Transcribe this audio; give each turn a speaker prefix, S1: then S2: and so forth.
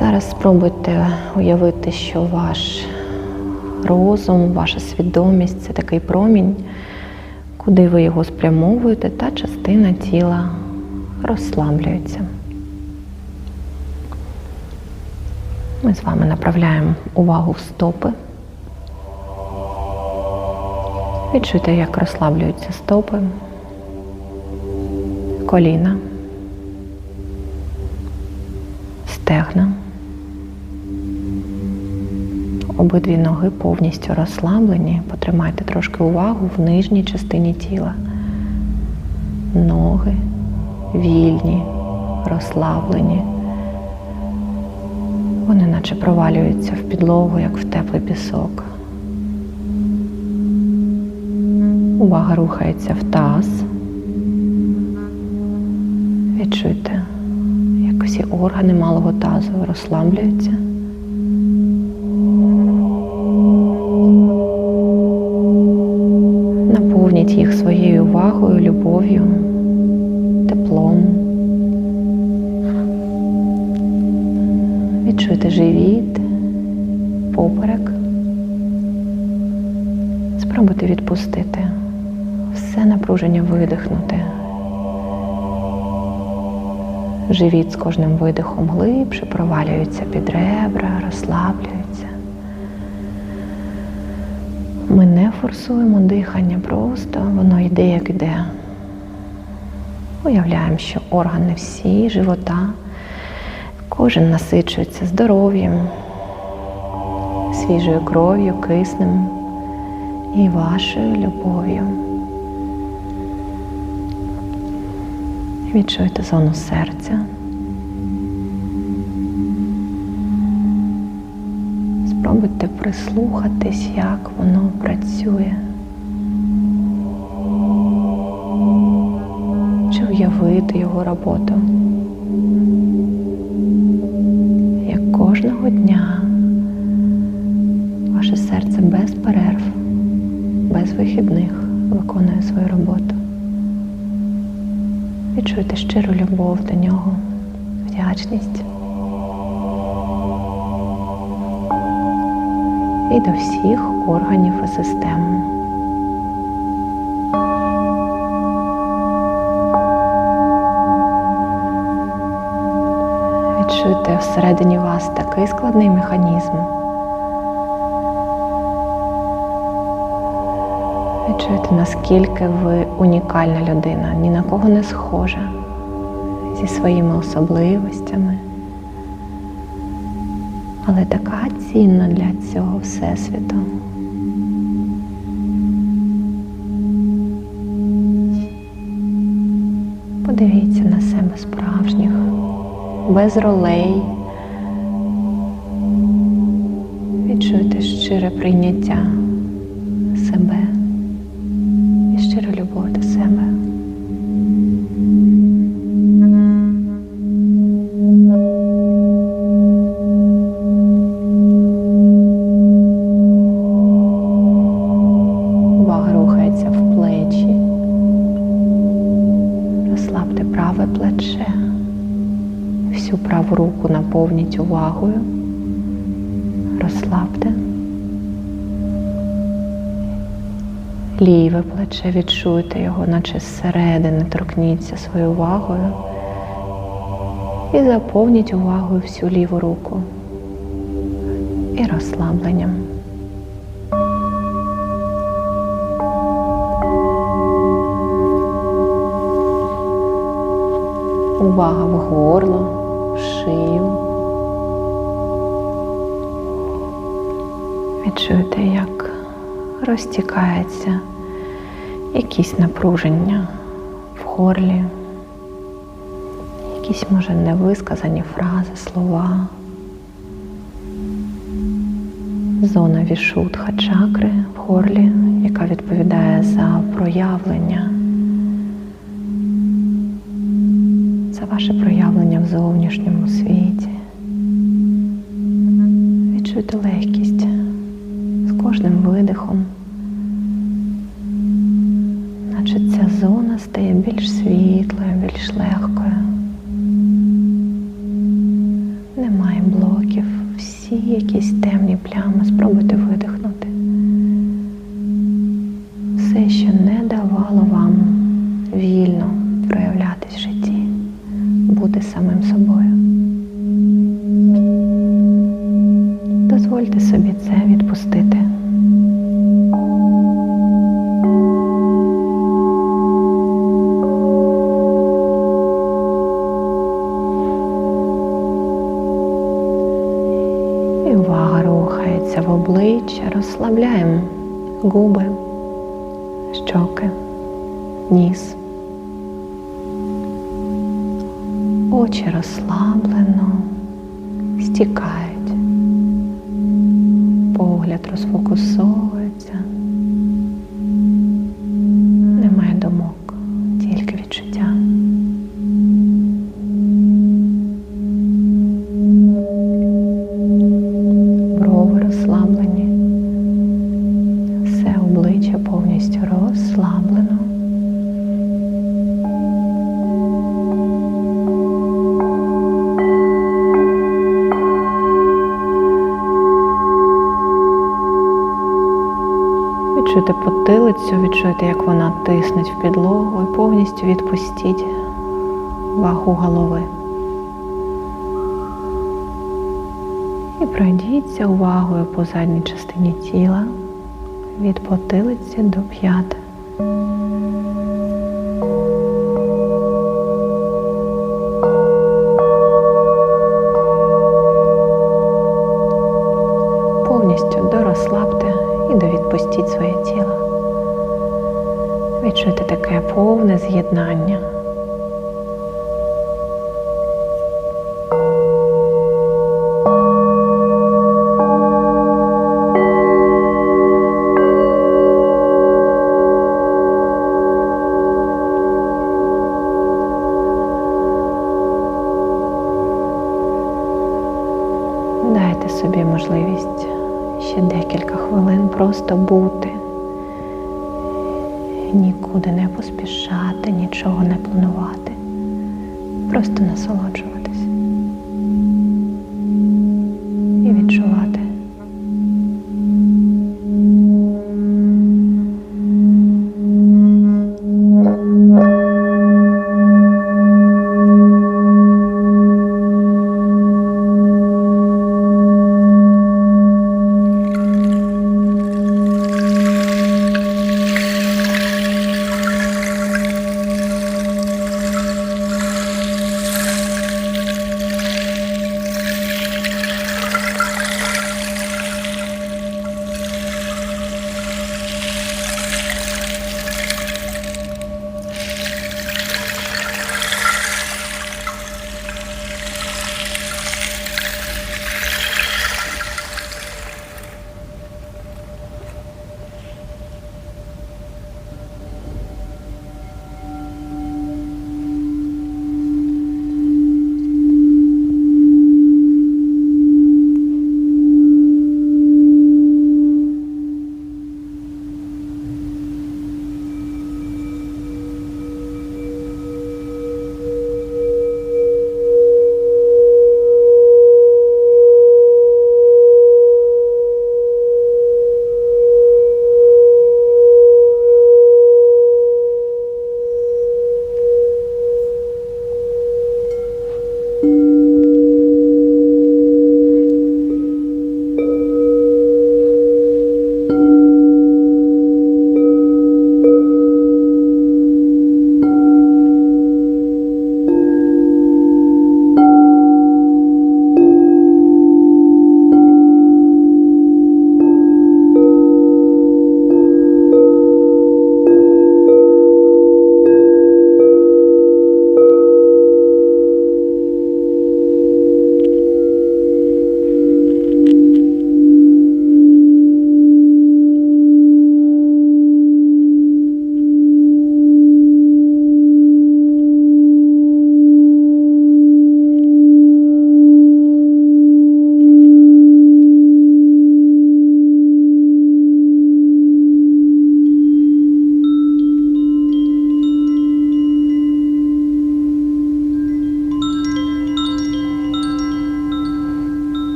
S1: Зараз спробуйте уявити, що ваш розум, ваша свідомість це такий промінь, куди ви його спрямовуєте, та частина тіла розслаблюється. Ми з вами направляємо увагу в стопи. Відчуйте, як розслаблюються стопи, коліна, стегна. Обидві ноги повністю розслаблені. Потримайте трошки увагу в нижній частині тіла. Ноги вільні, розслаблені. Вони наче провалюються в підлогу, як в теплий пісок. Увага рухається в таз. Відчуйте, як всі органи малого тазу розслаблюються. Спробуйте відпустити все напруження видихнути. Живіт з кожним видихом глибше провалюється під ребра, розслаблюється. Ми не форсуємо дихання, просто воно йде, як йде. Уявляємо, що органи всі живота, кожен насичується здоров'ям, свіжою кров'ю, киснем і вашою любов'ю. Відчуйте зону серця. Спробуйте прислухатись, як воно працює. Чи уявити його роботу. Як кожного дня ваше серце без перерв, без вихідних виконує свою роботу. Відчуйте щиру любов до нього, вдячність. І до всіх органів і систем. Відчуйте всередині вас такий складний механізм. Відчуєте, наскільки ви унікальна людина, ні на кого не схожа, зі своїми особливостями, але така цінна для цього Всесвіту. Подивіться на себе справжніх, без ролей. Відчуйте щире прийняття себе Розслабте праве плече. Всю праву руку наповніть увагою. Розслабте. Ліве плече відчуйте його, наче зсередини торкніться своєю увагою і заповніть увагою всю ліву руку і розслабленням. Увага в горло, в шию. Відчуйте, як розтікається якісь напруження в горлі, якісь, може, невисказані фрази, слова. Зона вішутха чакри в горлі, яка відповідає за проявлення, ваше проявлення в зовнішньому світі. Відчуйте легкість з кожним видихом, наче ця зона стає більш світлою, більш легкою. Немає блоків. животі, якісь темні плями, спробуйте видихнути. Губи, щоки, ніс. Очі розслаблено стікають. Погляд розфокусовується. Відчуйте потилицю, відчуйте, як вона тиснеть в підлогу і повністю відпустіть вагу голови. І пройдіться увагою по задній частині тіла від потилиці до п'ят. Повне з'єднання. Дайте собі можливість ще декілька хвилин просто бути, нікуди не поспішати, нічого не планувати, просто насолоджуватися.